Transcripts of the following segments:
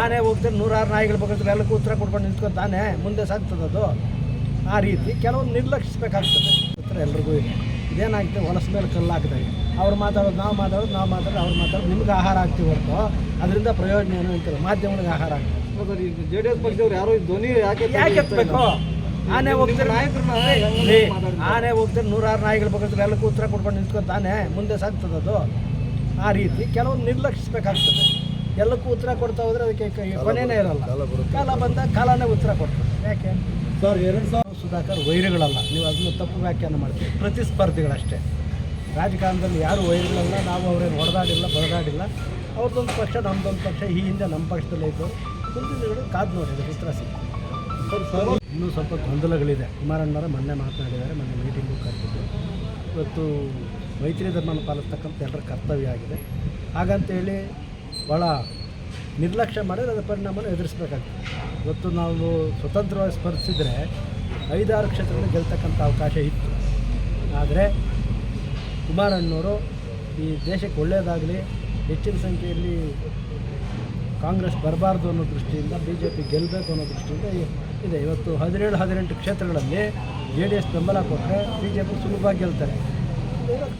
ಆನೆ ಹೋಗ್ತಾರೆ ನೂರಾರು ನಾಯಿಗಳು ಬಗ್ಗೆ ಎಲ್ಲಕ್ಕೂ ಉತ್ತರ ಕೊಡ್ಕೊಂಡು ನಿಂತ್ಕೊಂಡು ತಾನೇ ಮುಂದೆ ಸಾಗ್ತದೆ ಅದು. ಆ ರೀತಿ ಕೆಲವೊಂದು ನಿರ್ಲಕ್ಷಿಸ್ಬೇಕಾಗ್ತದೆ. ಉತ್ತರ ಎಲ್ರಿಗೂ ಇದೆ. ಇದೇನಾಗ್ತದೆ ಹೊಲಸ ಮೇಲೆ ಕಲ್ಲು ಹಾಕಿದಾಗ ಅವ್ರು ಮಾತಾಡೋದು ನಾವು ಮಾತಾಡೋದು ನಾವು ಮಾತಾಡೋದು ಅವ್ರು ಮಾತಾಡೋದು ನಿಮ್ಗೆ ಆಹಾರ ಆಗ್ತೀವಿ ಹೊರತು. ಅದರಿಂದ ಪ್ರಯೋಜನ ಏನು ಅಂತಾರೆ? ಮಾಧ್ಯಮಗಳಿಗೆ ಆಹಾರ ಆಗ್ತದೆ. ಜೆ ಡಿ ಎಸ್ ಪಕ್ಷದವ್ರು ಯಾರು ಧ್ವನಿ ಯಾಕೆ ಯಾಕೆ ಎತ್ತಬೇಕು ಆನೆ ಹೋಗ್ತಾರೆ ಆನೆ ಹೋಗ್ತಾರೆ ನೂರಾರು ನಾಯಿಗಳ ಬಗ್ಗೆ ಎಲ್ಲಕ್ಕೂ ಉತ್ತರ ಕೊಡ್ಕೊಂಡು ನಿಂತ್ಕೊಂಡು ತಾನೇ ಮುಂದೆ ಸಾಗ್ತದೆ ಅದು. ಆ ರೀತಿ ಕೆಲವೊಂದು ನಿರ್ಲಕ್ಷಿಸ್ಬೇಕಾಗ್ತದೆ. ಎಲ್ಲಕ್ಕೂ ಉತ್ತರ ಕೊಡ್ತಾ ಹೋದ್ರೆ ಅದಕ್ಕೆ ಕೊನೆಯೇ ಇರಲ್ಲ. ಕಾಲ ಬಂದ ಕಾಲನೇ ಉತ್ತರ ಕೊಡ್ತಾರೆ ಯಾಕೆ? ಸರ್ ಎರಡು ಸಾವಿರ ಸುಧಾಕರ್ ವೈರಿಗಳಲ್ಲ. ನೀವು ಅದನ್ನು ತಪ್ಪು ವ್ಯಾಖ್ಯಾನ ಮಾಡ್ತೀವಿ ಪ್ರತಿಸ್ಪರ್ಧಿಗಳಷ್ಟೇ. ರಾಜಕಾರಣದಲ್ಲಿ ಯಾರು ವೈರಿಗಳಲ್ಲ ನಾವು ಅವ್ರೇನು ಹೊಡೆದಾಡಿಲ್ಲ ಬಡದಾಡಿಲ್ಲ. ಅವ್ರದ್ದೊಂದು ಪಕ್ಷ ನಮ್ಮದೊಂದು ಪಕ್ಷ ಈ ಹಿಂದೆ ನಮ್ಮ ಪಕ್ಷದಲ್ಲೇ ಇದ್ದು ಮುಂದಿನ ಕಾದು ನೋಡಿದ್ರು ಉತ್ತರ ಸಿಗ್ತದೆ ಸರ್ ಇನ್ನೂ ಸ್ವಲ್ಪ ಗೊಂದಲಗಳಿದೆ. ಕುಮಾರಣ್ಣವರ ಮೊನ್ನೆ ಮಾತನಾಡಿದ್ದಾರೆ ಮೊನ್ನೆ ಮೀಟಿಂಗು ಕರೆದಿದ್ದು ಇವತ್ತು ಮೈತ್ರಿ ಧರ್ಮನ ಪಾಲಿಸ್ತಕ್ಕಂಥ ಎಲ್ಲರ ಕರ್ತವ್ಯ ಆಗಿದೆ. ಹಾಗಂತೇಳಿ ಭಾಳ ನಿರ್ಲಕ್ಷ್ಯ ಮಾಡಿದ್ರೆ ಅದರ ಪರಿಣಾಮನ ಎದುರಿಸ್ಬೇಕಾಗ್ತದೆ. ಇವತ್ತು ನಾವು ಸ್ವತಂತ್ರವಾಗಿ ಸ್ಪರ್ಧಿಸಿದರೆ ಐದಾರು ಕ್ಷೇತ್ರಗಳು ಗೆಲ್ತಕ್ಕಂಥ ಅವಕಾಶ ಇತ್ತು. ಆದರೆ ಕುಮಾರಣ್ಣವರು ಈ ದೇಶಕ್ಕೆ ಒಳ್ಳೆಯದಾಗಲಿ ಹೆಚ್ಚಿನ ಸಂಖ್ಯೆಯಲ್ಲಿ ಕಾಂಗ್ರೆಸ್ ಬರಬಾರ್ದು ಅನ್ನೋ ದೃಷ್ಟಿಯಿಂದ ಬಿ ಜೆ ಪಿ ಗೆಲ್ಲಬೇಕು ಅನ್ನೋ ದೃಷ್ಟಿಯಿಂದ ಇದೆ. ಇವತ್ತು ಹದಿನೇಳು, ಹದಿನೆಂಟು ಕ್ಷೇತ್ರಗಳಲ್ಲಿ ಜೆ ಡಿ ಎಸ್ ಬೆಂಬಲ ಕೊಟ್ಟರೆ ಬಿ ಜೆ ಪಿ ಸುಲಭವಾಗಿ ಗೆಲ್ತಾರೆ.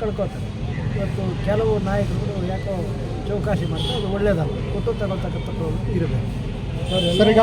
ಕಳ್ಕೊತಾರೆ. ಇವತ್ತು ಕೆಲವು ನಾಯಕರು ಯಾಕೋ ಚೌಕಾಶಿ ಮಾಡ್ತಾರೆ ಅದು ಒಳ್ಳೆಯದಲ್ಲ ಕೊಟ್ಟು ತಗೊಳ್ತಕ್ಕಂಥ ಪ್ರವೃತ್ತಿ ಇರಬೇಕು. ಸರ್ ಈಗ